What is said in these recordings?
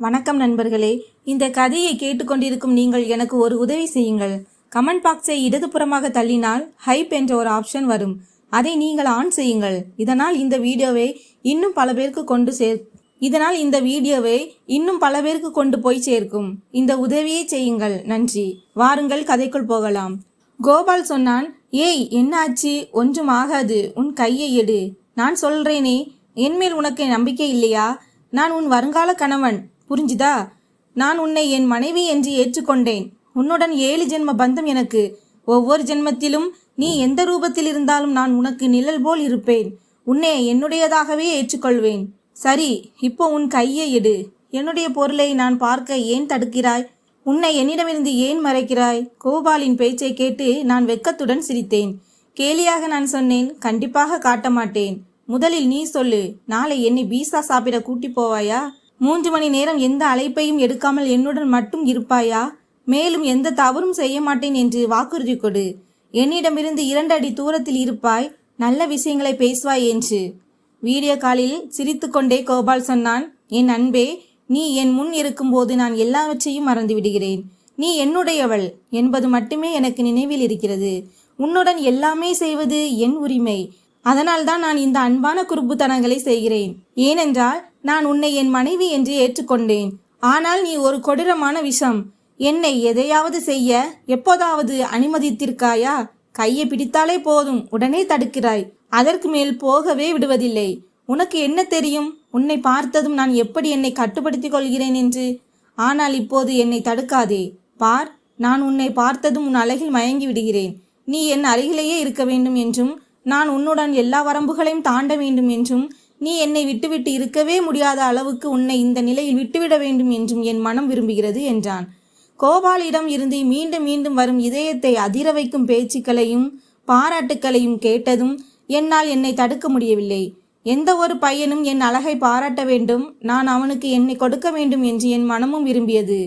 வணக்கம் நண்பர்களே. இந்த கதையை கேட்டுக்கொண்டிருக்கும் நீங்கள் எனக்கு ஒரு உதவி செய்யுங்கள். கமெண்ட் பாக்ஸை இடதுபுறமாக தள்ளினால் ஹைப் என்ற ஒரு ஆப்ஷன் வரும். அதை நீங்கள் ஆன் செய்யுங்கள். இதனால் இந்த வீடியோவை இன்னும் பல பேருக்கு கொண்டு சேர் இதனால் இந்த வீடியோவை இன்னும் பல பேருக்கு கொண்டு போய் சேர்க்கும். இந்த உதவியை செய்யுங்கள். நன்றி. வாருங்கள் கதைக்குள் போகலாம். கோபால் சொன்னான் ஏய் என்ன ஆச்சு? ஒன்றும் ஆகாது. உன் கையை எடு. நான் சொல்றேனே. என்மேல் உனக்கு நம்பிக்கை இல்லையா? நான் உன் வருங்கால கணவன். புரிஞ்சுதா? நான் உன்னை என் மனைவி என்று ஏற்றுக்கொண்டேன். உன்னுடன் ஏழு ஜென்ம பந்தம் எனக்கு. ஒவ்வொரு ஜென்மத்திலும் நீ எந்த ரூபத்தில் இருந்தாலும் நான் உனக்கு நிழல் போல் இருப்பேன். உன்னை என்னுடையதாகவே ஏற்றுக்கொள்வேன். சரி இப்போ உன் கையை எடு. என்னுடைய பொருளை நான் பார்க்க ஏன் தடுக்கிறாய்? உன்னை என்னிடமிருந்து ஏன் மறைக்கிறாய்? கோபாலின் பேச்சை கேட்டு நான் வெக்கத்துடன் சிரித்தேன். கேலியாக நான் சொன்னேன் கண்டிப்பாக காட்ட மாட்டேன் முதலில் நீ சொல்லு நாளை என்னை பீசா சாப்பிட கூட்டி போவாயா? மூன்று மணி நேரம் எந்த அழைப்பையும் எடுக்காமல் என்னுடன் மட்டும் இருப்பாயா? மேலும் எந்த தவறும் செய்ய மாட்டேன் என்று வாக்குறுதி கொடு. என்னிடமிருந்து இரண்டு அடி தூரத்தில் இருப்பாய். நல்ல விஷயங்களை பேசுவாய் என்று. வீடியோ காலில் சிரித்துக்கொண்டே கோபால் சொன்னான் என் அன்பே நீ என் முன் இருக்கும்போது நான் எல்லாவற்றையும் மறந்து விடுகிறேன். நீ என்னுடையவள் என்பது மட்டுமே எனக்கு நினைவில் இருக்கிறது. உன்னுடன் எல்லாமே செய்வது என் உரிமை. அதனால்தான் நான் இந்த அன்பான குறும்புத்தனங்களை செய்கிறேன். ஏனென்றால் நான் உன்னை என் மனைவி என்று ஏற்றுக்கொண்டேன். ஆனால் நீ ஒரு கொடூரமான விஷம். என்னை எதையாவது செய்ய எப்போதாவது அனுமதித்திருக்காயா? கையை பிடித்தாலே போதும் உடனே தடுக்கிறாய். அதற்கு மேல் போகவே விடுவதில்லை. உனக்கு என்ன தெரியும்? உன்னை பார்த்ததும் நான் எப்படி என்னை கட்டுப்படுத்திக் கொள்கிறேன் என்று? ஆனால் இப்போது என்னை தடுக்காதே. பார் நான் உன்னை பார்த்ததும் உன் அழகில் மயங்கி விடுகிறேன். நீ என் அருகிலேயே இருக்க வேண்டும் என்றும் நான் உன்னுடன் எல்லா வரம்புகளையும் தாண்ட வேண்டும் என்றும் நீ என்னை விட்டுவிட்டு இருக்கவே முடியாத அளவுக்கு உன்னை இந்த நிலையில் விட்டுவிட வேண்டும் என்றும் என் மனம் விரும்புகிறது என்றான். கோபாலிடம் இருந்து மீண்டும் மீண்டும் வரும் இதயத்தை அதிர வைக்கும் பேச்சுக்களையும் பாராட்டுக்களையும் கேட்டதும் என்னால் என்னை தடுக்க முடியவில்லை. எந்த ஒரு பையனும் என் அழகை பாராட்ட வேண்டும் நான் அவனுக்கு என்னை கொடுக்க வேண்டும் என்று என் மனமும் விரும்பியது.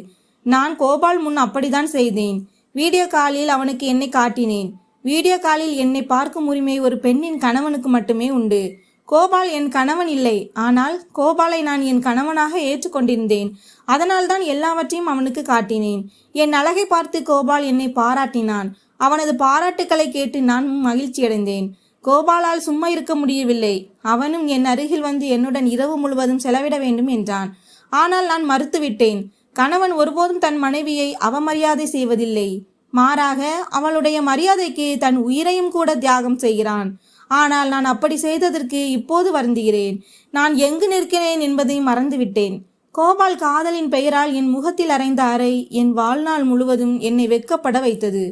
நான் கோபால் முன் அப்படித்தான் செய்தேன். வீடியோ காலில் அவனுக்கு என்னை காட்டினேன். வீடியோ காலில் என்னை பார்க்கும் உரிமை ஒரு பெண்ணின் கணவனுக்கு மட்டுமே உண்டு. கோபால் என் கணவன் இல்லை. ஆனால் கோபாலை நான் என் கணவனாக ஏற்றுக்கொண்டிருந்தேன். அதனால்தான் எல்லாவற்றையும் அவனுக்கு காட்டினேன். என் அழகை பார்த்து கோபால் என்னை பாராட்டினான். அவனது பாராட்டுக்களை கேட்டு நான் மகிழ்ச்சியடைந்தேன் கோபாலால் சும்மா இருக்க முடியவில்லை. அவனும் என் அருகில் வந்து என்னுடன் இரவு முழுவதும் செலவிட வேண்டும் என்றான். ஆனால் நான் மறுத்துவிட்டேன். கணவன் ஒருபோதும் தன் மனைவியை அவமரியாதை செய்வதில்லை. மாறாக அவளுடைய மரியாதைக்கு தன் உயிரையும் கூட தியாகம் செய்கிறான். ஆனால் நான் அப்படி செய்ததற்கு இப்போது வருந்துகிறேன். நான் எங்கு நிற்கிறேன் என்பதை மறந்துவிட்டேன். கோபால் காதலின் பெயரால் என் முகத்தில் அறைந்த அறை என் வாழ்நாள் முழுவதும் என்னை வெட்கப்பட வைத்தது.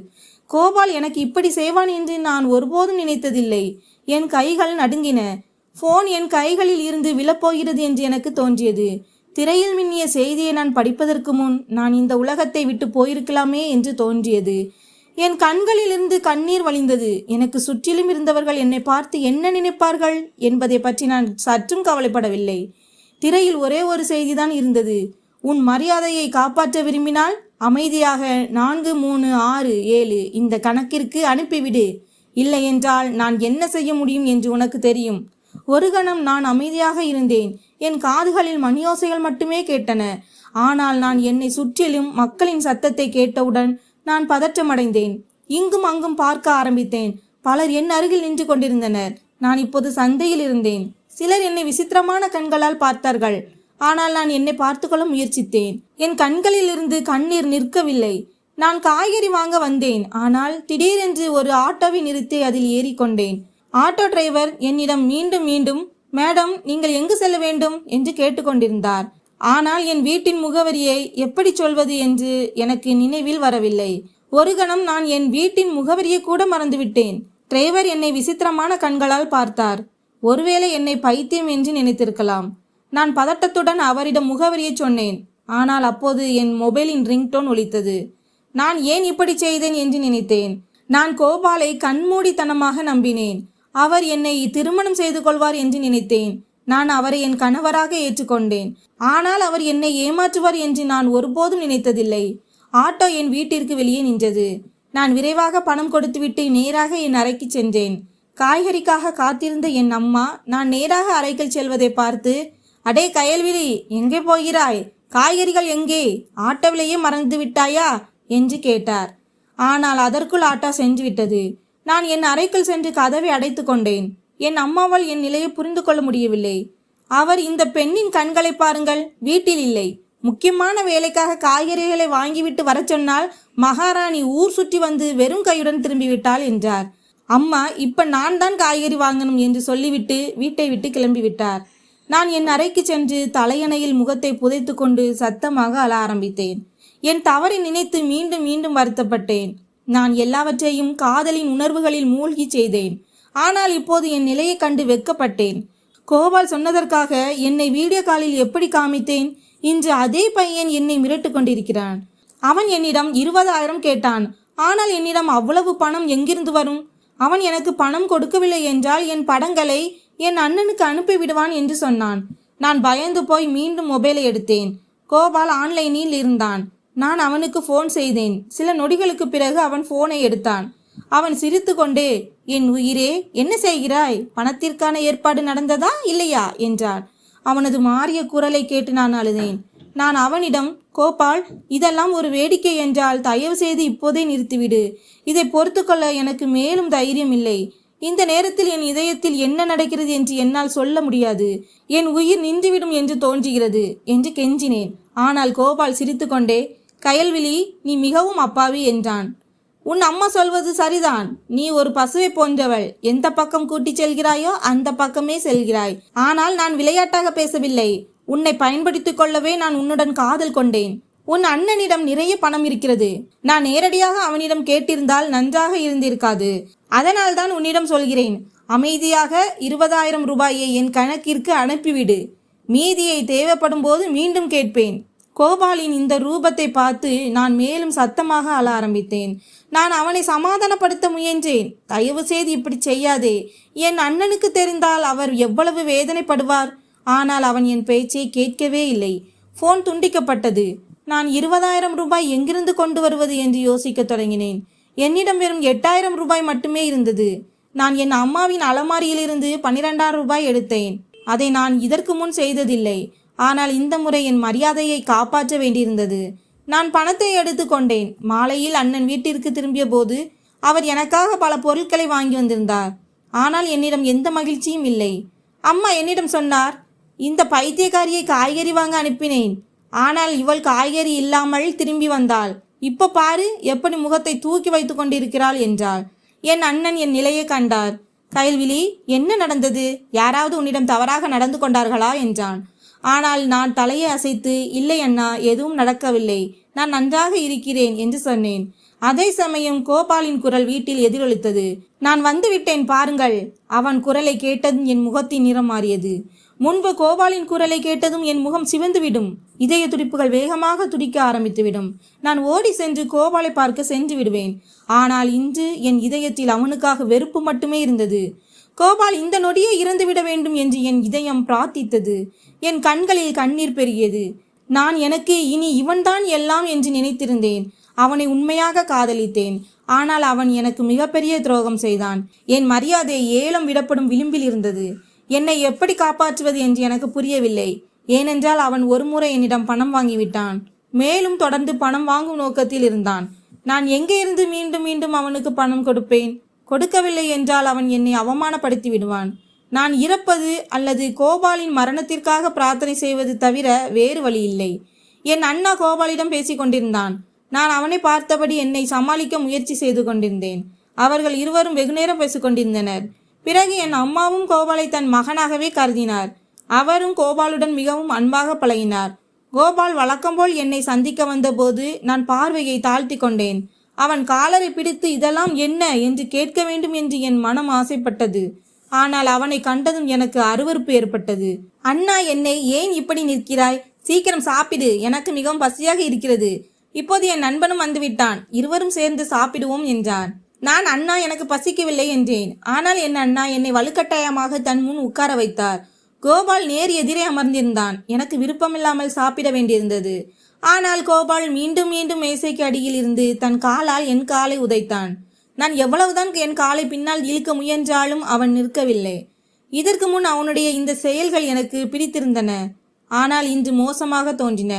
கோபால் எனக்கு இப்படி செய்வான் என்று நான் ஒருபோதும் நினைத்ததில்லை. என் கைகள் நடுங்கின. போன் என் கைகளில் இருந்து விழப்போகிறது என்று எனக்கு தோன்றியது. திரையில் மின்னிய செய்தியை நான் படிப்பதற்கு முன் நான் இந்த உலகத்தை விட்டு போயிருக்கலாமே என்று தோன்றியது. என் கண்களிலிருந்து கண்ணீர் வழிந்தது. எனக்கு சுற்றிலும் இருந்தவர்கள் என்னை பார்த்து என்ன நினைப்பார்கள் என்பதை பற்றி நான் சற்றும் கவலைப்படவில்லை. திரையில் ஒரே ஒரு செய்திதான் இருந்தது. உன் மரியாதையை காப்பாற்ற விரும்பினால் அமைதியாக நான்கு மூணு ஆறு ஏழு இந்த கணக்கிற்கு அனுப்பிவிடு. இல்லை என்றால் நான் என்ன செய்ய முடியும் என்று உனக்கு தெரியும். ஒரு கணம் நான் அமைதியாக இருந்தேன். என் காதுகளில் மணியோசைகள் மட்டுமே கேட்டன. ஆனால் நான் என்னை சுற்றிலும் மக்களின் சத்தத்தை கேட்டவுடன் நான் பதற்றமடைந்தேன். இங்கும் அங்கும் பார்க்க ஆரம்பித்தேன். பலர் என் அருகில் நின்று கொண்டிருந்தனர். நான் இப்போது சந்தையில் இருந்தேன். சிலர் என்னை விசித்திரமான கண்களால் பார்த்தார்கள். ஆனால் நான் என்னை பார்த்துக்கொள்ள முயற்சித்தேன். என் கண்களில் இருந்து கண்ணீர் நிற்கவில்லை. நான் காய்கறி வாங்க வந்தேன். ஆனால் திடீரென்று ஒரு ஆட்டோவை நிறுத்தி அதில் ஏறிக்கொண்டேன். ஆட்டோ டிரைவர் என்னிடம் மீண்டும் மீண்டும் மேடம் நீங்கள் எங்கு செல்ல வேண்டும்? என்று கேட்டுக்கொண்டிருந்தார். ஆனால் என் வீட்டின் முகவரியை எப்படி சொல்வது? என்று எனக்கு நினைவில் வரவில்லை. ஒரு கணம் நான் என் வீட்டின் முகவரியை கூட மறந்துவிட்டேன். டிரைவர் என்னை விசித்திரமான கண்களால் பார்த்தார். ஒருவேளை என்னை பைத்தியம் என்று நினைத்திருக்கலாம். நான் பதட்டத்துடன் அவரிடம் முகவரியை சொன்னேன். ஆனால் அப்போது என் மொபைலின் ரிங்டோன் ஒலித்தது. நான் ஏன் இப்படி செய்தேன் என்று நினைத்தேன். நான் கோபாலை கண்மூடித்தனமாக நம்பினேன். அவர் என்னை திருமணம் செய்து கொள்வார் என்று நினைத்தேன். நான் அவரை என் கணவராக ஏற்றுக்கொண்டேன். ஆனால் அவர் என்னை ஏமாற்றுவார் என்று நான் ஒருபோதும் நினைத்ததில்லை. ஆட்டோ என் வீட்டிற்கு வெளியே நின்றது. நான் விரைவாக பணம் கொடுத்துவிட்டு நேராக என் அறைக்கு சென்றேன். காய்கறிக்காக காத்திருந்த என் அம்மா நான் நேராக அறைக்குள் செல்வதை பார்த்து அடே கயல்விழி எங்கே போகிறாய்? காய்கறிகள் எங்கே? ஆட்டோவிலேயே மறந்து விட்டாயா என்று கேட்டார். ஆனால் அதற்குள் ஆட்டோ சென்று விட்டது நான் என் அறைக்குள் சென்று கதவை அடைத்து கொண்டேன். என் அம்மாவால் என் நிலையை புரிந்து கொள்ள முடியவில்லை. அவர் இந்த பெண்ணின் கண்களை பாருங்கள். வீட்டில் இல்லை. முக்கியமான வேலைக்காக காய்கறிகளை வாங்கிவிட்டு வரச் சொன்னால் மகாராணி ஊர் சுற்றி வந்து வெறும் கையுடன் திரும்பிவிட்டாள் என்றார். அம்மா இப்ப நான் தான் காய்கறி வாங்கணும் என்று சொல்லிவிட்டு வீட்டை விட்டு கிளம்பிவிட்டார். நான் என் அறைக்கு சென்று தலையணையில் முகத்தை புதைத்து கொண்டு சத்தமாக அழ ஆரம்பித்தேன். என் தவறை நினைத்து மீண்டும் மீண்டும் வருத்தப்பட்டேன். நான் எல்லாவற்றையும் காதலின் உணர்வுகளில் மூழ்கி செய்தேன். ஆனால் இப்போது என் நிலையை கண்டு வெட்கப்பட்டேன். கோபால் சொன்னதற்காக என்னை வீடியோ காலில் எப்படி காமித்தேன்? இன்று அதே பையன் என்னை மிரட்டு கொண்டிருக்கிறான். அவன் என்னிடம் இருபதாயிரம் கேட்டான். ஆனால் என்னிடம் அவ்வளவு பணம் எங்கிருந்து வரும்? அவன் எனக்கு பணம் கொடுக்கவில்லை என்றால் என் படங்களை என் அண்ணனுக்கு அனுப்பி விடுவான் என்று சொன்னான். நான் பயந்து போய் மீண்டும் மொபைலை எடுத்தேன். கோபால் ஆன்லைனில் இருந்தான். நான் அவனுக்கு ஃபோன் செய்தேன். சில நொடிகளுக்கு பிறகு அவன் ஃபோனை எடுத்தான். அவன் சிரித்துக்கொண்டே என் உயிரே என்ன செய்கிறாய்? பணத்திற்கான ஏற்பாடு நடந்ததா இல்லையா? என்றான். அவனது மாறிய குரலை கேட்டு நான் அழுதேன். நான் அவனிடம் கோபால் இதெல்லாம் ஒரு வேடிக்கை என்றால் தயவு செய்து இப்போதே நிறுத்திவிடு. இதை பொறுத்துக்கொள்ள எனக்கு மேலும் தைரியம் இல்லை. இந்த நேரத்தில் என் இதயத்தில் என்ன நடக்கிறது என்று என்னால் சொல்ல முடியாது. என் உயிர் நின்றுவிடும் என்று தோன்றுகிறது என்று கெஞ்சினேன். ஆனால் கோபால் சிரித்துக்கொண்டே கயல்விழி நீ மிகவும் அப்பாவி என்றான். உன் அம்மா சொல்வது சரிதான். நீ ஒரு பசுவை போன்றவள். எந்த பக்கம் கூட்டிச் செல்கிறாயோ அந்த பக்கமே செல்கிறாய். ஆனால் நான் விளையாட்டாக பேசவில்லை. உன்னை பயன்படுத்திக் கொள்ளவே நான் உன்னுடன் காதல் கொண்டேன். உன் அண்ணனிடம் நிறைய பணம் இருக்கிறது. நான் நேரடியாக அவனிடம் கேட்டிருந்தால் நன்றாக இருந்திருக்காது. அதனால் தான் உன்னிடம் சொல்கிறேன். அமைதியாக இருபதாயிரம் ரூபாயை என் கணக்கிற்கு அனுப்பிவிடு. மீதியை தேவைப்படும் போது மீண்டும் கேட்பேன். கோபாலின் இந்த ரூபத்தை பார்த்து நான் மேலும் சத்தமாக அழ ஆரம்பித்தேன். நான் அவனை சமாதானப்படுத்த முயன்றேன். தயவு செய்து இப்படி செய்யாதே. என் அண்ணனுக்கு தெரிந்தால் அவர் எவ்வளவு வேதனைப்படுவார். ஆனால் அவன் என் பேச்சை கேட்கவே இல்லை. ஃபோன் துண்டிக்கப்பட்டது. நான் இருபதாயிரம் ரூபாய் எங்கிருந்து கொண்டு வருவது என்று யோசிக்க தொடங்கினேன். என்னிடம் வெறும் எட்டாயிரம் ரூபாய் மட்டுமே இருந்தது. நான் என் அம்மாவின் அலமாரியிலிருந்து பன்னிரெண்டாயிரம் ரூபாய் எடுத்தேன். அதை நான் இதற்கு முன் செய்ததில்லை. ஆனால் இந்த முறை என் மரியாதையை காப்பாற்ற வேண்டியிருந்தது. நான் பணத்தை எடுத்துக்கொண்டேன் மாலையில் அண்ணன் வீட்டிற்கு திரும்பிய போது அவர் எனக்காக பல பொருட்களை வாங்கி வந்திருந்தார். ஆனால் என்னிடம் எந்த மகிழ்ச்சியும் இல்லை. அம்மா என்னிடம் சொன்னார் இந்த பைத்தியக்காரியை காய்கறி வாங்க அனுப்பினேன். ஆனால் இவள் காய்கறி இல்லாமல் திரும்பி வந்தாள். இப்போ பாரு எப்படி முகத்தை தூக்கி வைத்துக் கொண்டிருக்கிறாள் என்றாள். என் அண்ணன் என் நிலையை கண்டார். கைல்விழி என்ன நடந்தது? யாராவது உன்னிடம் தவறாக நடந்து கொண்டார்களா? என்றான். ஆனால் நான் தலையை அசைத்து இல்லை அண்ணா எதுவும் நடக்கவில்லை. நான் நன்றாக இருக்கிறேன் என்று சொன்னேன். அதே சமயம் கோபாலின் குரல் வீட்டில் எதிரொலித்தது. நான் வந்துவிட்டேன் பாருங்கள். அவன் குரலை கேட்டதும் என் முகத்தின் நிறம் மாறியது. முன்பு கோபாலின் குரலை கேட்டதும் என் முகம் சிவந்துவிடும். இதய துடிப்புகள் வேகமாக துடிக்க ஆரம்பித்துவிடும். நான் ஓடி சென்று கோபாலை பார்க்க சென்று விடுவேன். ஆனால் இன்று என் இதயத்தில் அவனுக்காக வெறுப்பு மட்டுமே இருந்தது. கோபால் இந்த நொடியே இறந்துவிட வேண்டும் என்று என் இதயம் பிரார்த்தித்தது. என் கண்களில் கண்ணீர் பெருகியது. நான் எனக்கு இனி இவன்தான் எல்லாம் என்று நினைத்திருந்தேன். அவனை உண்மையாக காதலித்தேன். ஆனால் அவன் எனக்கு மிகப்பெரிய துரோகம் செய்தான். என் மரியாதை ஏலம் விடப்படும் விளிம்பில் இருந்தது. என்னை எப்படி காப்பாற்றுவது என்று எனக்கு புரியவில்லை. ஏனென்றால் அவன் ஒருமுறை என்னிடம் பணம் வாங்கிவிட்டான். மேலும் தொடர்ந்து பணம் வாங்கும் நோக்கத்தில் இருந்தான். நான் எங்கே இருந்து மீண்டும் மீண்டும் அவனுக்கு பணம் கொடுப்பேன்? கொடுக்கவில்லை என்றால் அவன் என்னை அவமானப்படுத்தி விடுவான். நான் இறப்பது அல்லது கோபாலின் மரணத்திற்காக பிரார்த்தனை செய்வது தவிர வேறு வழி இல்லை. என் அண்ணா கோபாலிடம் பேசிக் கொண்டிருந்தான். நான் அவனை பார்த்தபடி என்னை சமாளிக்க முயற்சி செய்து கொண்டிருந்தேன். அவர்கள் இருவரும் வெகுநேரம் பேசிக்கொண்டிருந்தனர் பிறகு என் அம்மாவும் கோபாலை தன் மகனாகவே கருதினார். அவரும் கோபாலுடன் மிகவும் அன்பாக பழகினார். கோபால் வழக்கம்போல் என்னை சந்திக்க வந்தபோது நான் பார்வையை தாழ்த்தி கொண்டேன். அவன் காலரை பிடித்து இதெல்லாம் என்ன என்று கேட்க வேண்டும் என்று என் மனம் ஆசைப்பட்டது. ஆனால் அவனை கண்டதும் எனக்கு அருவருப்பு ஏற்பட்டது. அண்ணா என்னை ஏன் இப்படி நிற்கிறாய்? சீக்கிரம் சாப்பிடு. எனக்கு மிகவும் பசியாக இருக்கிறது. இப்போது என் நண்பனும் வந்துவிட்டான். இருவரும் சேர்ந்து சாப்பிடுவோம் என்றான். நான் அண்ணா எனக்கு பசிக்கவில்லை என்றேன். ஆனால் என் அண்ணா என்னை வலுக்கட்டாயமாக தன் முன் உட்கார வைத்தார். கோபால் நேர் எதிரே அமர்ந்திருந்தான். எனக்கு விருப்பமில்லாமல் சாப்பிட வேண்டியிருந்தது. ஆனால் கோபால் மீண்டும் மீண்டும் மேசைக்கு அடியில் இருந்து தன் காலால் என் காலை உதைத்தான். நான் எவ்வளவுதான் என் காலை பின்னால் இழுக்க முயன்றாலும் அவன் நிற்கவில்லை. இதற்கு முன் அவனுடைய இந்த செயல்கள் எனக்கு பிடித்திருந்தன. ஆனால் இன்று மோசமாக தோன்றின.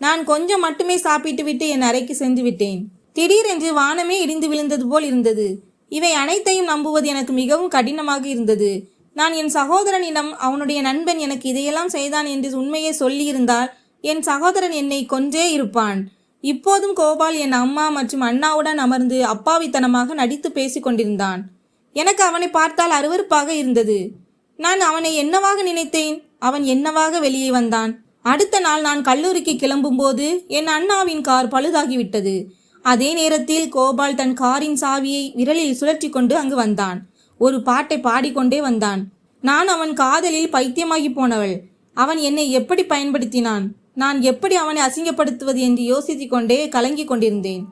நான் கொஞ்சம் மட்டுமே சாப்பிட்டுவிட்டு என் அறைக்கு சென்று விட்டேன். திடீரென்று வானமே இடிந்து விழுந்தது போல் இருந்தது. இவை அனைத்தையும் நம்புவது எனக்கு மிகவும் கடினமாக இருந்தது. நான் என் சகோதரனிடம் அவனுடைய நண்பன் எனக்கு இதையெல்லாம் செய்தான் என்று உண்மையை சொல்லியிருந்தால் என் சகோதரன் என்னை கொன்றே இருப்பான். இப்போதும் கோபால் என் அம்மா மற்றும் அண்ணாவுடன் அமர்ந்து அப்பாவித்தனமாக நடித்து பேசிக் கொண்டிருந்தான். எனக்கு அவனை பார்த்தால் அருவருப்பாக இருந்தது. நான் அவனை என்னவாக நினைத்தேன்? அவன் என்னவாக வெளியே வந்தான்? அடுத்த நாள் நான் கல்லூரிக்கு கிளம்பும்போது என் அண்ணாவின் கார் பழுதாகிவிட்டது. அதே நேரத்தில் கோபால் தன் காரின் சாவியை விரலில் சுழற்றி கொண்டு அங்கு வந்தான். ஒரு பாட்டை பாடிக்கொண்டே வந்தான். நான் அவன் காதலில் பைத்தியமாகி போனவள். அவன் என்னை எப்படி பயன்படுத்தினான்? நான் எப்படி அவனை அசிங்கப்படுத்துவது என்று யோசித்து கொண்டே கலங்கிக் கொண்டிருந்தேன்.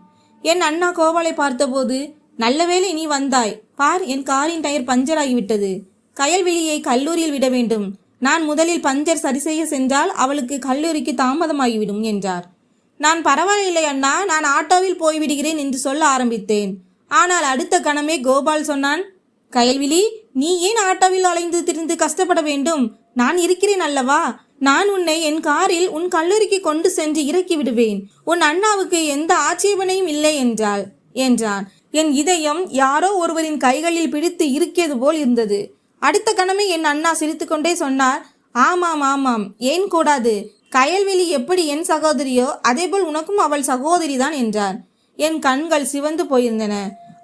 என் அண்ணா கோவாலை பார்த்தபோது நல்லவேளை நீ வந்தாய். பார் என் காரின் டயர் பஞ்சர் ஆகிவிட்டது கயல்விழியை கல்லூரியில் விட வேண்டும். நான் முதலில் பஞ்சர் சரி செய்ய சென்றால் அவளுக்கு கல்லூரிக்கு தாமதமாகிவிடும் என்றார். நான் பரவாயில்லை அண்ணா. நான் ஆட்டோவில் போய்விடுகிறேன் என்று சொல்ல ஆரம்பித்தேன். ஆனால் அடுத்த கணமே கோபால் சொன்னான் கயல்விழி நீ ஏன் ஆட்டோவில் அலைந்து திரிந்து கஷ்டப்பட வேண்டும்? நான் இருக்கிறேன் அல்லவா? நான் உன்னை என் காரில் உன் கல்லூரிக்கு கொண்டு சென்று இறக்கி விடுவேன். உன் அண்ணாவுக்கு எந்த ஆட்சேபனையும் இல்லை என்றாள். என்றான். என் இதயம் யாரோ ஒருவரின் கைகளில் பிடித்து இருக்கியது போல் இருந்தது. அடுத்த கணமே என் அண்ணா சிரித்துக்கொண்டே சொன்னார் ஆமாம் ஆமாம். ஏன் கூடாது? கயல்வெளி எப்படி என் சகோதரியோ அதேபோல் உனக்கும் அவள் சகோதரிதான் என்றார் என் கண்கள் சிவந்து போயிருந்தன.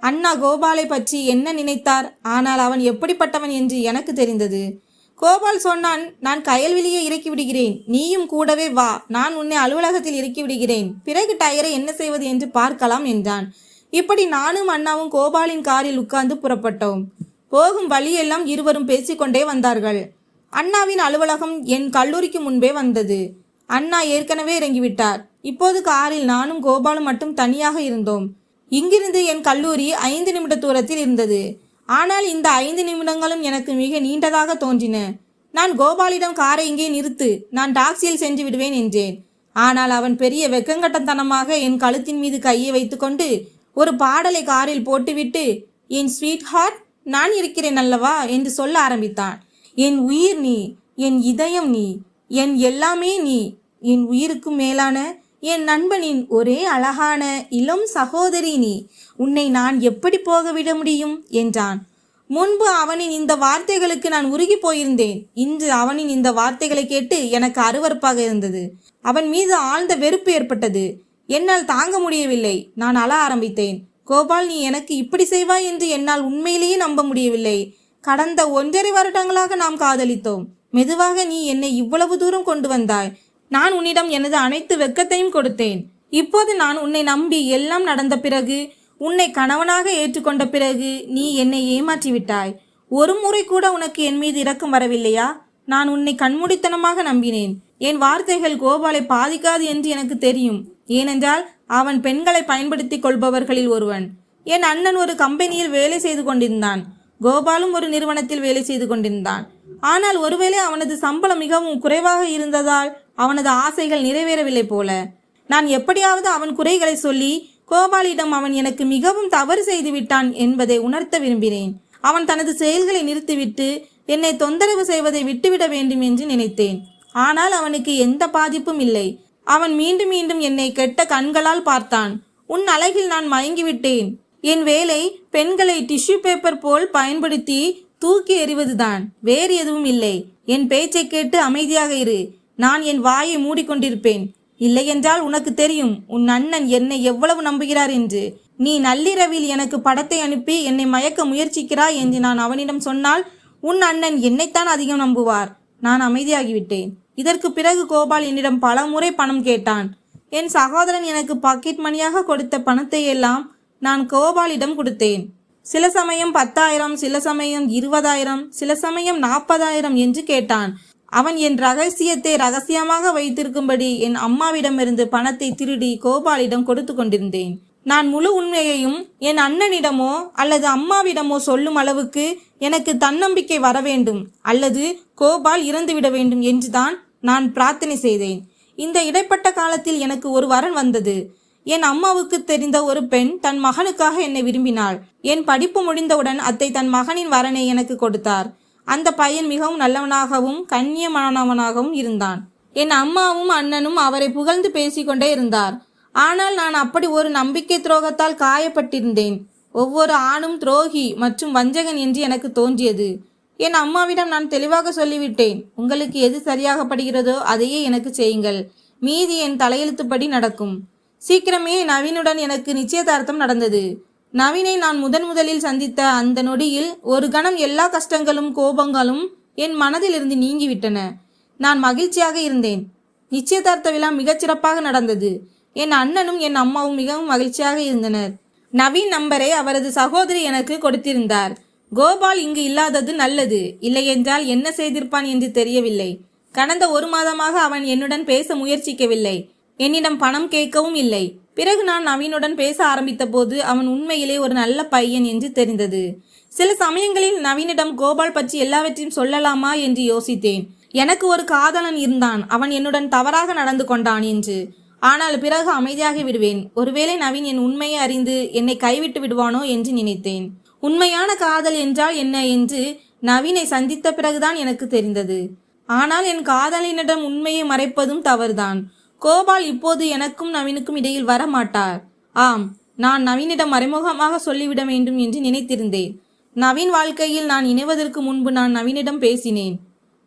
அண்ணா கோபாலை பற்றி என்ன நினைத்தார்? ஆனால் அவன் எப்படிப்பட்டவன் என்று எனக்கு தெரிந்தது. கோபால் சொன்னான் நான் கயல்வெளியே இறக்கி விடுகிறேன். நீயும் கூடவே வா. நான் உன்னை அலுவலகத்தில் இறக்கி விடுகிறேன். பிறகு டயரை என்ன செய்வது என்று பார்க்கலாம் என்றான். இப்படி நானும் அண்ணாவும் கோபாலின் காரில் உட்கார்ந்து புறப்பட்டோம். போகும் வழியெல்லாம் இருவரும் பேசிக்கொண்டே வந்தார்கள். அண்ணாவின் அலுவலகம் என் கல்லூரிக்கு முன்பே வந்தது. அண்ணா ஏற்கனவே இறங்கிவிட்டார். இப்போது காரில் நானும் கோபாலும் மட்டும் தனியாக இருந்தோம். இங்கிருந்து என் கல்லூரி ஐந்து நிமிட தூரத்தில் இருந்தது. ஆனால் இந்த ஐந்து நிமிடங்களும் எனக்கு மிக நீண்டதாக தோன்றின. நான் கோபாலிடம் காரை இங்கே நிறுத்து நான் டாக்ஸியில் சென்று விடுவேன் என்றேன். ஆனால் அவன் பெரிய வெக்கங்கட்டத்தனமாக என் கழுத்தின் மீது கையை வைத்துக்கொண்டு ஒரு பாடலை காரில் போட்டுவிட்டு என் ஸ்வீட் ஹார்ட் நான் இருக்கிறேன் அல்லவா? என்று சொல்ல ஆரம்பித்தான். என் உயிர் நீ என் இதயம் நீ என் எல்லாமே நீ என் உயிருக்கு மேலான என் நண்பனின் ஒரே அழகான இளம் சகோதரி நீ. உன்னை நான் எப்படி போகவிட முடியும்? என்றான். முன்பு அவனின் இந்த வார்த்தைகளுக்கு நான் உருகி போயிருந்தேன். இன்று அவனின் இந்த வார்த்தைகளை கேட்டு எனக்கு அருவருப்பாக இருந்தது. அவன் மீது ஆழ்ந்த வெறுப்பு ஏற்பட்டது. என்னால் தாங்க முடியவில்லை. நான் அழ ஆரம்பித்தேன். கோபால் நீ எனக்கு இப்படி செய்வாய் என்று என்னால் உண்மையிலேயே நம்ப முடியவில்லை. கடந்த ஒன்றரை வருடங்களாக நாம் காதலித்தோம். மெதுவாக நீ என்னை இவ்வளவு தூரம் கொண்டு வந்தாய். நான் உன்னிடம் எனது அனைத்து வெக்கத்தையும் கொடுத்தேன். இப்போது நான் உன்னை நம்பி எல்லாம் நடந்த பிறகு உன்னை கணவனாக ஏற்றுக்கொண்ட பிறகு நீ என்னை ஏமாற்றி விட்டாய் ஒரு முறை கூட உனக்கு என் மீது இரக்கம் வரவில்லையா? நான் உன்னை கண்மூடித்தனமாக நம்பினேன். என் வார்த்தைகள் கோபாலை பாதிக்காது என்று எனக்கு தெரியும். ஏனென்றால் அவன் பெண்களை பயன்படுத்திக் கொள்பவர்களில் ஒருவன். என் அண்ணன் ஒரு கம்பெனியில் வேலை செய்து கொண்டிருந்தான். கோபாலும் ஒரு நிறுவனத்தில் வேலை செய்து கொண்டிருந்தான். ஆனால் ஒருவேளை அவனது சம்பளம் மிகவும் குறைவாக இருந்ததால் அவனது ஆசைகள் நிறைவேறவில்லை போல. நான் எப்படியாவது அவன் குறைகளை சொல்லி கோபாலிடம் அவன் எனக்கு மிகவும் தவறு செய்து விட்டான் என்பதை உணர்த்த விரும்பினேன். அவன் தனது செயல்களை நிறுத்திவிட்டு என்னை தொந்தரவு செய்வதை விட்டுவிட வேண்டும் என்று நினைத்தேன். ஆனால் அவனுக்கு எந்த பாதிப்பும் இல்லை. அவன் மீண்டும் மீண்டும் என்னை கெட்ட கண்களால் பார்த்தான். உன் அழகில் நான் மயங்கிவிட்டேன். என் வேலை பெண்களை டிஷ்யூ பேப்பர் போல் பயன்படுத்தி தூக்கி எறிவதுதான். வேறு எதுவும் இல்லை. என் பேச்சை கேட்டு அமைதியாக இரு. நான் என் வாயை மூடிக்கொண்டிருப்பேன். இல்லையென்றால் உனக்கு தெரியும் உன் அண்ணன் என்னை எவ்வளவு நம்புகிறார் என்று. நீ நள்ளிரவில் எனக்கு படத்தை அனுப்பி என்னை மயக்க முயற்சிக்கிறாய் என்று நான் அவனிடம் சொன்னால் உன் அண்ணன் என்னைத்தான் அதிகம் நம்புவார். நான் அமைதியாகிவிட்டேன். இதற்கு பிறகு கோபால் என்னிடம் பல முறை பணம் கேட்டான். என் சகோதரன் எனக்கு பாக்கெட் மணியாக கொடுத்த பணத்தை எல்லாம் நான் கோபாலிடம் கொடுத்தேன். சில சமயம் பத்தாயிரம் சில சமயம் இருபதாயிரம் சில சமயம் நாற்பதாயிரம் என்று கேட்டான். அவன் என் ரகசியத்தை ரகசியமாக வைத்திருக்கும்படி என் அம்மாவிடமிருந்து பணத்தை திருடி கோபாலிடம் கொடுத்து கொண்டிருந்தேன். நான் முழு உண்மையையும் என் அண்ணனிடமோ அல்லது அம்மாவிடமோ சொல்லும் அளவுக்கு எனக்கு தன்னம்பிக்கை வர வேண்டும் அல்லது கோபால் இறந்துவிட வேண்டும் என்றுதான் நான் பிரார்த்தனை செய்தேன். இந்த இடைப்பட்ட காலத்தில் எனக்கு ஒரு வரன் வந்தது. என் அம்மாவுக்கு தெரிந்த ஒரு பெண் தன் மகனுக்காக என்னை விரும்பினாள். என் படிப்பு முடிந்தவுடன் அத்தை தன் மகனின் வரனை எனக்கு கொடுத்தார். அந்த பையன் மிகவும் நல்லவனாகவும் கண்ணியமானவனாகவும் இருந்தான். என் அம்மாவும் அண்ணனும் அவரை புகழ்ந்து பேசிக்கொண்டே இருந்தார். ஆனால் நான் அப்படி ஒரு நம்பிக்கை துரோகத்தால் காயப்பட்டிருந்தேன். ஒவ்வொரு ஆணும் துரோகி மற்றும் வஞ்சகன் என்று எனக்கு தோன்றியது. என் அம்மாவிடம் நான் தெளிவாக சொல்லிவிட்டேன். உங்களுக்கு எது சரியாகப்படுகிறதோ அதையே எனக்கு செய்யுங்கள். மீதி என் தலையெழுத்துப்படி நடக்கும். சீக்கிரமே நவீனுடன் எனக்கு நிச்சயதார்த்தம் நடந்தது. நவீனை நான் முதன் முதலில் சந்தித்த அந்த நொடியில் ஒரு கணம் எல்லா கஷ்டங்களும் கோபங்களும் என் மனதிலிருந்து நீங்கிவிட்டன. நான் மகிழ்ச்சியாக இருந்தேன். நிச்சயதார்த்த விழா மிகச் சிறப்பாக நடந்தது. என் அண்ணனும் என் அம்மாவும் மிகவும் மகிழ்ச்சியாக இருந்தனர். நவீன் நம்பரை அவரது சகோதரி எனக்கு கொடுத்திருந்தார். கோபால் இங்கு இல்லாதது நல்லது. இல்லையென்றால் என்ன செய்திருப்பான் என்று தெரியவில்லை. கடந்த ஒரு மாதமாக அவன் என்னுடன் பேச முயற்சிக்கவில்லை. என்னிடம் பணம் கேட்கவும் இல்லை. பிறகு நான் நவீனுடன் பேச ஆரம்பித்த போது அவன் உண்மையிலே ஒரு நல்ல பையன் என்று தெரிந்தது. சில சமயங்களில் நவீனிடம் கோபால் பற்றி எல்லாவற்றையும் சொல்லலாமா என்று யோசித்தேன். எனக்கு ஒரு காதலன் இருந்தான். அவன் என்னுடன் தவறாக நடந்து கொண்டான் என்று. ஆனால் பிறகு அமைதியாகி விடுவேன். ஒருவேளை நவீன் என் உண்மையை அறிந்து என்னை கைவிட்டு விடுவானோ என்று நினைத்தேன். உண்மையான காதல் என்றால் என்ன என்று நவீனை சந்தித்த பிறகுதான் எனக்கு தெரிந்தது. ஆனால் என் காதலினிடம் உண்மையை மறைப்பதும் தவறுதான். கோபால் இப்போது எனக்கும் நவீனுக்கும் இடையில் வர மாட்டார் ஆம் நான் நவீனிடம் மறைமுகமாக சொல்லிவிட வேண்டும் என்று நினைத்திருந்தேன். நவீன் வாழ்க்கையில் நான் இணைவதற்கு முன்பு நான் நவீனிடம் பேசினேன்.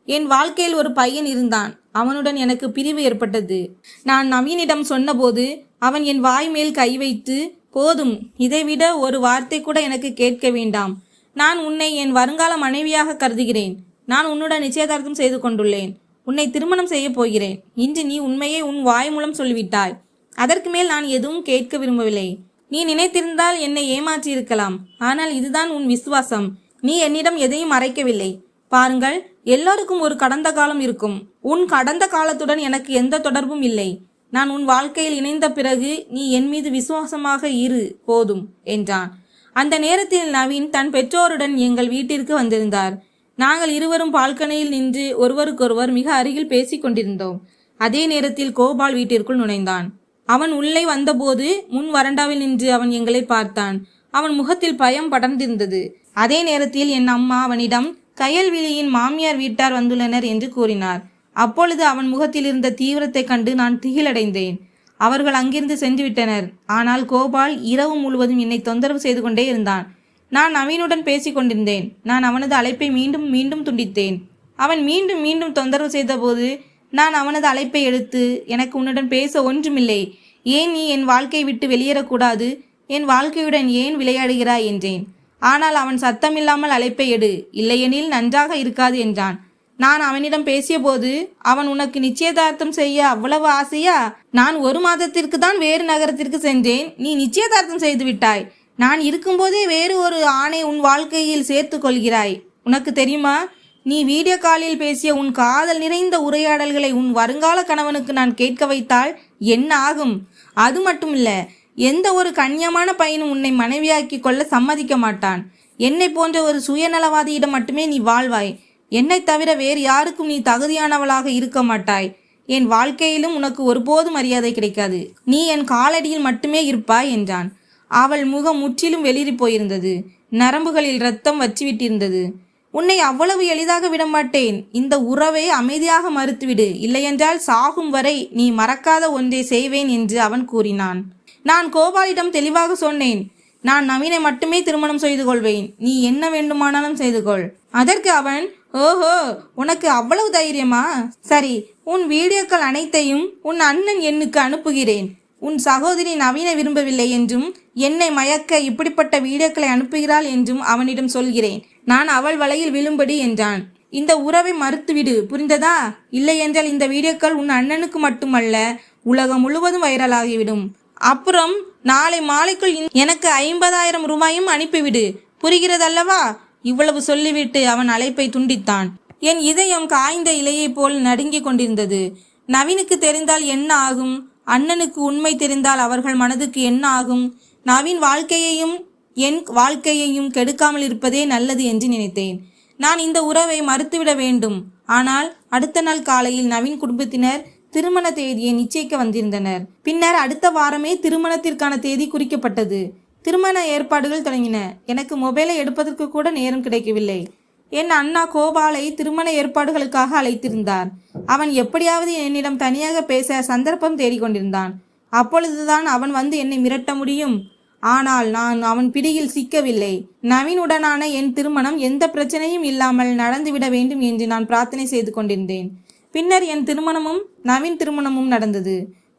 என் வாழ்க்கையில் ஒரு பையன் இருந்தான். அவனுடன் எனக்கு பிரிவு ஏற்பட்டது. நான் நவீனிடம் சொன்னபோது அவன் என் வாய் மேல் கை வைத்து போதும் இதைவிட ஒரு வார்த்தை கூட எனக்கு கேட்க வேண்டாம். நான் உன்னை என் வருங்கால மனைவியாக கருதுகிறேன். நான் உன்னுடன் நிச்சயதார்த்தம் செய்து கொண்டுள்ளேன். உன்னை திருமணம் செய்ய போகிறேன். இன்று நீ உண்மையை உன் வாய் மூலம் சொல்லிவிட்டாய். அதற்கு மேல் நான் எதுவும் கேட்க விரும்பவில்லை. நீ நினைத்திருந்தால் என்னை ஏமாற்றி இருக்கலாம் ஆனால் இதுதான் உன் விசுவாசம். நீ என்னிடம் எதையும் மறைக்கவில்லை. பாருங்கள் எல்லோருக்கும் ஒரு கடந்த காலம் இருக்கும். உன் கடந்த காலத்துடன் எனக்கு எந்த தொடர்பும் இல்லை. நான் உன் வாழ்க்கையில் இணைந்த பிறகு நீ என் மீது விசுவாசமாக இரு போதும் என்றான். அந்த நேரத்தில் நவீன் தன் பெற்றோருடன் எங்கள் வீட்டிற்கு வந்திருந்தார். நாங்கள் இருவரும் பால்கனியில் நின்று ஒருவருக்கொருவர் மிக அருகில் பேசிக் கொண்டிருந்தோம். அதே நேரத்தில் கோபால் வீட்டிற்குள் நுழைந்தான். அவன் உள்ளே வந்தபோது முன் வரண்டாவில் நின்று அவன் எங்களை பார்த்தான். அவன் முகத்தில் பயம் படர்ந்திருந்தது. அதே நேரத்தில் என் அம்மா அவனிடம் கயல்விழியின் மாமியார் வீட்டார் வந்துள்ளனர் என்று கூறினார். அப்பொழுது அவன் முகத்தில் இருந்த தீவிரத்தைக் கண்டு நான் திகிலடைந்தேன். அவர்கள் அங்கிருந்து சென்றுவிட்டனர். ஆனால் கோபால் இரவு முழுவதும் என்னை தொந்தரவு செய்து கொண்டே இருந்தான். நான் நவீனுடன் பேசிக் கொண்டிருந்தேன் நான் அவனது அழைப்பை மீண்டும் மீண்டும் துண்டித்தேன். அவன் மீண்டும் மீண்டும் தொந்தரவு செய்தபோது நான் அவனது அழைப்பை எடுத்து எனக்கு உன்னுடன் பேச ஒன்றுமில்லை. ஏன் நீ என் வாழ்க்கையை விட்டு வெளியேறக்கூடாது? என் வாழ்க்கையுடன் ஏன் விளையாடுகிறாய்? என்றேன். ஆனால் அவன் சத்தமில்லாமல் அழைப்பை எடு. இல்லையெனில் நன்றாக இருக்காது என்றான். நான் அவனிடம் பேசியபோது அவன் உனக்கு நிச்சயதார்த்தம் செய்ய அவ்வளவு ஆசையா? நான் ஒரு மாதத்திற்கு தான் வேறு நகரத்திற்கு சென்றேன். நீ நிச்சயதார்த்தம் செய்து விட்டாய். நான் இருக்கும்போதே வேறு ஒரு ஆணை உன் வாழ்க்கையில் சேர்த்து கொள்கிறாய். உனக்கு தெரியுமா? நீ வீடியோ காலில் பேசிய உன் காதல் நிறைந்த உரையாடல்களை உன் வருங்கால கணவனுக்கு நான் கேட்க வைத்தால் என்ன ஆகும்? அது மட்டும் இல்லை எந்த ஒரு கண்ணியமான பையனும் உன்னை மனைவியாக்கி கொள்ள சம்மதிக்க மாட்டான். என்னை போன்ற ஒரு சுயநலவாதியிடம் மட்டுமே நீ வாழ்வாய். என்னை தவிர வேறு யாருக்கும் நீ தகுதியானவளாக இருக்க மாட்டாய். என் வாழ்க்கையிலும் உனக்கு ஒருபோதும் மரியாதை கிடைக்காது. நீ என் காலடியில் மட்டுமே இருப்பாய் என்றான். அவள் முகம் முற்றிலும் வெளிரி போயிருந்தது. நரம்புகளில் ரத்தம் வற்றிவிட்டிருந்தது. உன்னை அவ்வளவு எளிதாக விடமாட்டேன். இந்த உறவை அமைதியாக மறுத்துவிடு. இல்லையென்றால் சாகும் வரை நீ மறக்காத ஒன்றை செய்வேன் என்று அவன் கூறினான். நான் கோபாலிடம் தெளிவாக சொன்னேன். நான் நவீனை மட்டுமே திருமணம் செய்து கொள்வேன். நீ என்ன வேண்டுமானாலும் செய்து கொள். அதற்கு அவன் ஓஹோ உனக்கு அவ்வளவு தைரியமா? சரி உன் வீடியோக்கள் அனைத்தையும் உன் அண்ணன் எண்ணுக்கு அனுப்புகிறேன். உன் சகோதரி நவீன விரும்பவில்லை என்றும் என்னை மயக்க இப்படிப்பட்ட வீடியோக்களை அனுப்புகிறாள் என்றும் அவனிடம் சொல்கிறேன். நான் அவள் வலையில் விழும்படி என்றான். இந்த உறவை மறுத்துவிடு புரிந்ததா? இல்லை என்றால் இந்த வீடியோக்கள் உன் அண்ணனுக்கு மட்டுமல்ல உலகம் முழுவதும் வைரலாகிவிடும். அப்புறம் நாளை மாலைக்குள் எனக்கு ஐம்பதாயிரம் ரூபாயும் அனுப்பிவிடு. புரிகிறதல்லவா? இவ்வளவு சொல்லிவிட்டு அவன் அழைப்பை துண்டித்தான். என் இதயம் காய்ந்த இலையைப் போல் நடுங்கிக் கொண்டிருந்தது. நவீனுக்கு தெரிந்தால் என்ன ஆகும்? அண்ணனுக்கு உண்மை தெரிந்தால் அவர்கள் மனதுக்கு என்ன ஆகும்? நவீன் வாழ்க்கையையும் என் வாழ்க்கையையும் கெடுக்காமல் இருப்பதே நல்லது என்று நினைத்தேன். நான் இந்த உறவை மறுத்துவிட வேண்டும். ஆனால் அடுத்த நாள் காலையில் நவீன் குடும்பத்தினர் திருமண தேதியை நிச்சயிக்க வந்திருந்தனர். பின்னர் அடுத்த வாரமே திருமணத்திற்கான தேதி குறிக்கப்பட்டது. திருமண ஏற்பாடுகள் தொடங்கின. எனக்கு மொபைலை எடுப்பதற்கு கூட நேரம் கிடைக்கவில்லை. என் அண்ணா கோபாலை திருமண ஏற்பாடுகளுக்காக அழைத்திருந்தார். அவன் எப்படியாவது என்னிடம் தனியாக பேச சந்தர்ப்பம் தேடிக்கொண்டிருந்தான். அப்பொழுதுதான் அவன் வந்து என்னை மிரட்ட முடியும். ஆனால் நான் அவன் பிடியில் சிக்கவில்லை. நவீனுடனான என் திருமணம் எந்த பிரச்சனையும் இல்லாமல் நடந்துவிட வேண்டும் என்று நான் பிரார்த்தனை செய்து கொண்டிருந்தேன். பின்னர் என் திருமணமும் நவீன் திருமணமும் நடந்தது.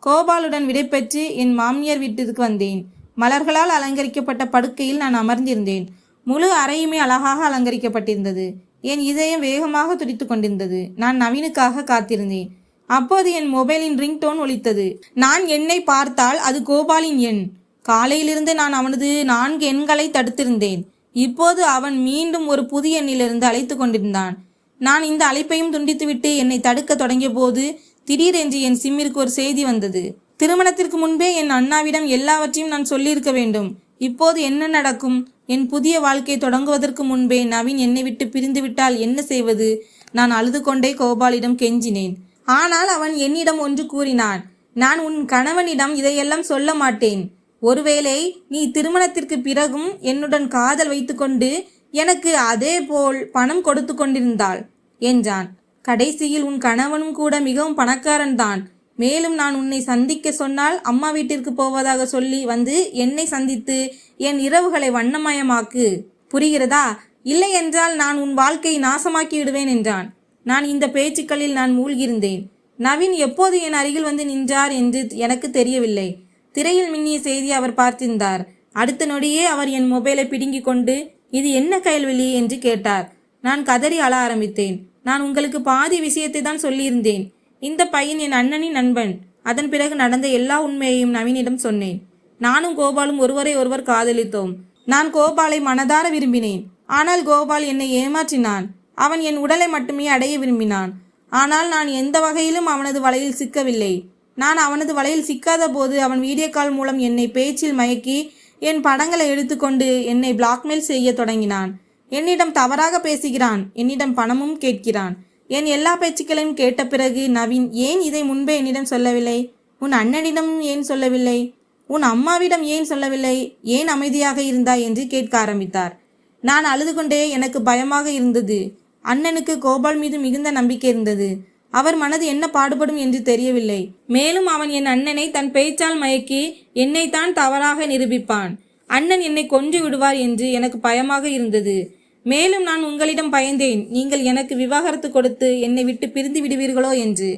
கோபாலுடன் விடைபெற்று என் மாமியார் வீட்டிற்கு வந்தேன். மலர்களால் அலங்கரிக்கப்பட்ட படுக்கையில் நான் அமர்ந்திருந்தேன். முழு அறையுமே அழகாக அலங்கரிக்கப்பட்டிருந்தது. என் இதயம் வேகமாக துடித்து கொண்டிருந்தது. நான் நவீனுக்காக காத்திருந்தேன். அப்போது என் மொபைலின் ரிங்டோன் ஒலித்தது. நான் எண்ணை பார்த்தால் அது கோபாலின் எண். காலையிலிருந்து நான் அவனது நான்கு எண்களை தடுத்திருந்தேன். இப்போது அவன் மீண்டும் ஒரு புதிய எண்ணிலிருந்து அழைத்து கொண்டிருந்தான். நான் இந்த அழைப்பையும் துண்டித்துவிட்டு என்னை தடுக்க தொடங்கிய போது திடீரென்று என் சிம்மிற்கு ஒரு செய்தி வந்தது. திருமணத்திற்கு முன்பே என் அண்ணாவிடம் எல்லாவற்றையும் நான் சொல்லியிருக்க வேண்டும். இப்போது என்ன நடக்கும்? என் புதிய வாழ்க்கை தொடங்குவதற்கு முன்பே நவீன் என்னை விட்டு பிரிந்து விட்டால் என்ன செய்வது? நான் அழுது கொண்டே கோபாலிடம் கெஞ்சினேன். ஆனால் அவன் என்னிடம் ஒன்று கூறினான். நான் உன் கணவனிடம் இதையெல்லாம் சொல்ல மாட்டேன். ஒருவேளை நீ திருமணத்திற்கு பிறகும் என்னுடன் காதல் வைத்துக்கொண்டு எனக்கு அதே போல் பணம் கொடுத்து கொண்டிருந்தாள் என்றான். கடைசியில் உன் கணவனும் கூட மிகவும் பணக்காரன்தான். மேலும் நான் உன்னை சந்திக்க சொன்னால் அம்மா வீட்டிற்கு போவதாக சொல்லி வந்து என்னை சந்தித்து என் இரவுகளை வண்ணமயமாக்கு. புரிகிறதா? இல்லை என்றால் நான் உன் வாழ்க்கையை நாசமாக்கி விடுவேன் என்றான். நான் இந்த பேச்சுக்களில் நான் மூழ்கியிருந்தேன். நவீன் எப்போது என் அருகில் வந்து நின்றார் என்று எனக்கு தெரியவில்லை. திரையில் மின்னிய செய்தி அவர் பார்த்திருந்தார். அடுத்த நொடியே அவர் என் மொபைலை பிடுங்கிக் கொண்டு இது என்ன கைல்வெளி என்று கேட்டார். நான் கதறி அழ ஆரம்பித்தேன். நான் உங்களுக்கு பாதி விஷயத்தை தான் சொல்லியிருந்தேன். இந்த பையன் என் அண்ணனின் நண்பன். அதன் பிறகு நடந்த எல்லா உண்மையையும் நவீனிடம் சொன்னேன். நானும் கோபாலும் ஒருவரை ஒருவர் காதலித்தோம். நான் கோபாலை மனதார விரும்பினேன். ஆனால் கோபால் என்னை ஏமாற்றினான். அவன் என் உடலை மட்டுமே அடைய விரும்பினான். ஆனால் நான் எந்த வகையிலும் அவனது வலையில் சிக்கவில்லை. நான் அவனது வலையில் சிக்காத போது அவன் வீடியோ கால் மூலம் என்னை பேச்சில் மயக்கி என் படங்களை எடுத்துக்கொண்டு என்னை பிளாக்மெயில் செய்ய தொடங்கினான். என்னிடம் தவறாக பேசுகிறான். என்னிடம் பணமும் கேட்கிறான். என் எல்லா பேச்சுக்களையும் கேட்ட பிறகு நவீன் ஏன் இதை முன்பே என்னிடம் சொல்லவில்லை? உன் அண்ணனிடம் ஏன் சொல்லவில்லை? உன் அம்மாவிடம் ஏன் சொல்லவில்லை? ஏன் அமைதியாக இருந்தாய் என்று கேட்க ஆரம்பித்தார். நான் அழுது கொண்டே எனக்கு பயமாக இருந்தது. அண்ணனுக்கு கோபால் மீது மிகுந்த நம்பிக்கை இருந்தது. அவர் மனது என்ன பாடுபடும் என்று தெரியவில்லை. மேலும் அவன் என் அண்ணனை தன் பேச்சால் மயக்கி என்னைத்தான் தவறாக நிரூபிப்பான். அண்ணன் என்னை கொன்று விடுவார் என்று எனக்கு பயமாக இருந்தது. மேலும் நான் உங்களிடம் பயந்தேன். நீங்கள் எனக்கு விவாகரத்து கொடுத்து என்னை விட்டு பிரிந்து விடுவீர்களோ என்று.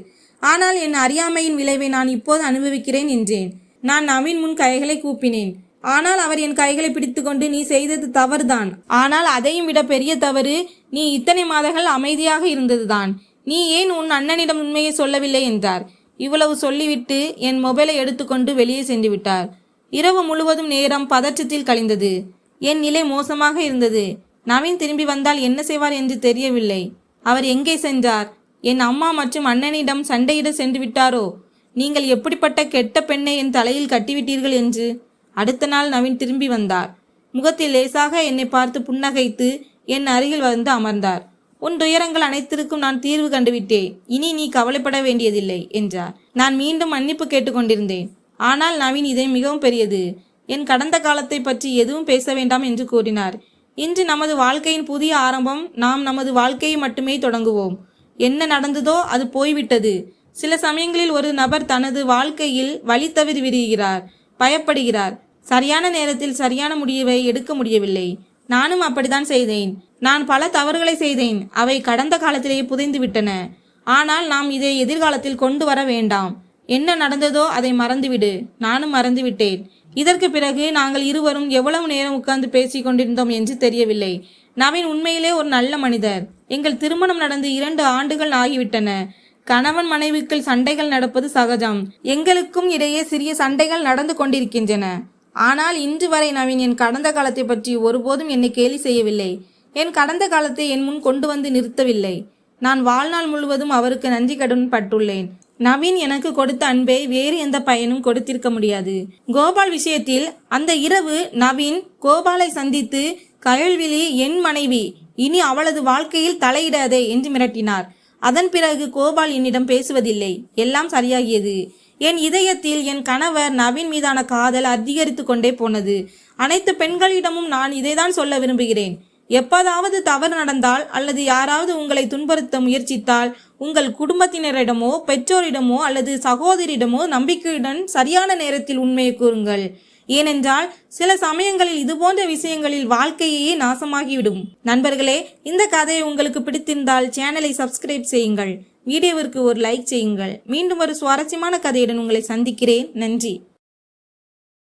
ஆனால் என் அறியாமையின் விளைவை நான் இப்போது அனுபவிக்கிறேன் என்றேன். நான் நவீன் முன் கைகளை கூப்பினேன். ஆனால் அவர் என் கைகளை பிடித்துக்கொண்டு நீ செய்தது தவறுதான். ஆனால் அதையும் விட பெரிய தவறு நீ இத்தனை மாதங்கள் அமைதியாக இருந்ததுதான். நீ ஏன் உன் அண்ணனிடம் உண்மையை சொல்லவில்லை? என்றார். இவ்வளவு சொல்லிவிட்டு என் மொபைலை எடுத்துக்கொண்டு வெளியே சென்று விட்டார். இரவு முழுவதும் நேரம் பதற்றத்தில் கழிந்தது. என் நிலை மோசமாக இருந்தது. நவீன் திரும்பி வந்தால் என்ன செய்வார் என்று தெரியவில்லை. அவர் எங்கே சென்றார்? என் அம்மா மற்றும் அண்ணனிடம் சண்டையிட சென்று விட்டாரோ? நீங்கள் எப்படிப்பட்ட கெட்ட பெண்ணை என் தலையில் கட்டிவிட்டீர்கள் என்று? அடுத்த நாள் நவீன் திரும்பி வந்தார். முகத்தில் லேசாக என்னை பார்த்து புன்னகைத்து என் அருகில் வந்து அமர்ந்தார். உன் துயரங்கள் அனைத்திற்கும் நான் தீர்வு கண்டுவிட்டேன். இனி நீ கவலைப்பட வேண்டியதில்லை என்றார். நான் மீண்டும் மன்னிப்பு கேட்டுக்கொண்டிருந்தேன். ஆனால் நவீன் இதை மிகவும் பெரியது. என் கடந்த காலத்தை பற்றி எதுவும் பேச வேண்டாம் என்று கூறினார். இன்று நமது வாழ்க்கையின் புதிய ஆரம்பம் நாம் நமது வாழ்க்கையை மட்டுமே தொடங்குவோம். என்ன நடந்ததோ அது போய்விட்டது. சில சமயங்களில் ஒரு நபர் தனது வாழ்க்கையில் வழி தவறி விடுகிறார் பயப்படுகிறார். சரியான நேரத்தில் சரியான முடிவை எடுக்க முடியவில்லை. நானும் அப்படித்தான் செய்தேன். நான் பல தவறுகளை செய்தேன். அவை கடந்த காலத்திலேயே புதைந்து விட்டன. ஆனால் நாம் இதை எதிர்காலத்தில் கொண்டு வர வேண்டாம். என்ன நடந்ததோ அதை மறந்துவிடு. நானும் மறந்துவிட்டேன். இதற்கு பிறகு நாங்கள் இருவரும் எவ்வளவு நேரம் உட்கார்ந்து பேசிக் கொண்டிருந்தோம் என்று தெரியவில்லை. நவீன் உண்மையிலே ஒரு நல்ல மனிதர். எங்கள் திருமணம் நடந்து இரண்டு ஆண்டுகள் ஆகிவிட்டன. கணவன் மனைவிக்குள் சண்டைகள் நடப்பது சகஜம். எங்களுக்கும் இடையே சிறிய சண்டைகள் நடந்து கொண்டிருக்கின்றன. ஆனால் இன்று வரை நவீன் என் கடந்த காலத்தை பற்றி ஒருபோதும் என்னை கேலி செய்யவில்லை. என் கடந்த காலத்தை என் முன் கொண்டு வந்து நிறுத்தவில்லை. நான் வாழ்நாள் முழுவதும் அவருக்கு நன்றி கடன் பட்டுள்ளேன். நவீன் எனக்கு கொடுத்த அன்பை வேறு எந்த பையனும் கொடுத்திருக்க முடியாது. கோபால் விஷயத்தில் அந்த இரவு நவீன் கோபாலை சந்தித்து கயல்விழி என் மனைவி இனி அவளது வாழ்க்கையில் தலையிடாதே என்று மிரட்டினார். அதன் பிறகு கோபால் என்னிடம் பேசுவதில்லை. எல்லாம் சரியாகியது. என் இதயத்தில் என் கணவர் நவீன் மீதான காதல் அதிகரித்து கொண்டே போனது. அனைத்து பெண்களிடமும் நான் இதைதான் சொல்ல விரும்புகிறேன். எப்போதாவது தவறு நடந்தால் அல்லது யாராவது உங்களை துன்புறுத்த முயற்சித்தால் உங்கள் குடும்பத்தினரிடமோ பெற்றோரிடமோ அல்லது சகோதரிடமோ நம்பிக்கையுடன் சரியான நேரத்தில் உண்மையை கூறுங்கள். ஏனென்றால் சில சமயங்களில் இதுபோன்ற விஷயங்களில் வாழ்க்கையே நாசமாகிவிடும். நண்பர்களே இந்த கதையை உங்களுக்கு பிடித்திருந்தால் சேனலை சப்ஸ்கிரைப் செய்யுங்கள். வீடியோவிற்கு ஒரு லைக் செய்யுங்கள். மீண்டும் ஒரு சுவாரஸ்யமான கதையுடன் உங்களை சந்திக்கிறேன். நன்றி.